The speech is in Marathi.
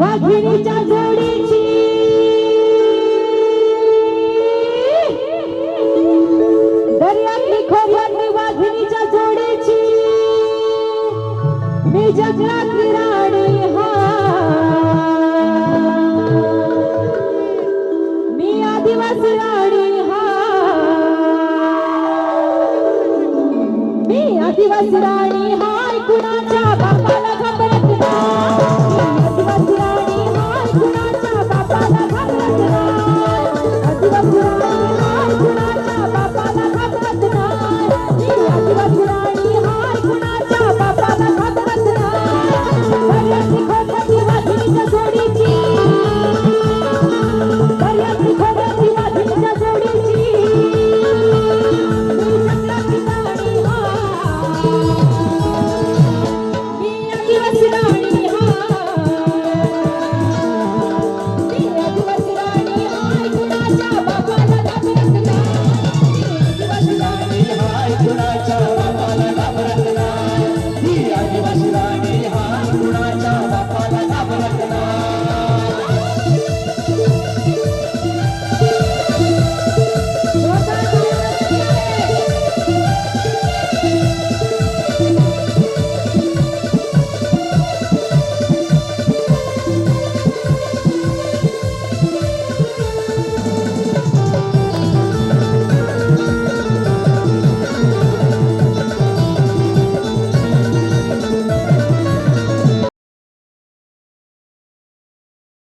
वाघिणीच्या जोडीची. दर्यातली खोऱ्यातली वाघिणीच्या जोडीची. मी जगलातली राणी हा. मी आदिवासी राणी हा. मी आदिवासी राणी हाय कुणाच्या बापाला Stop!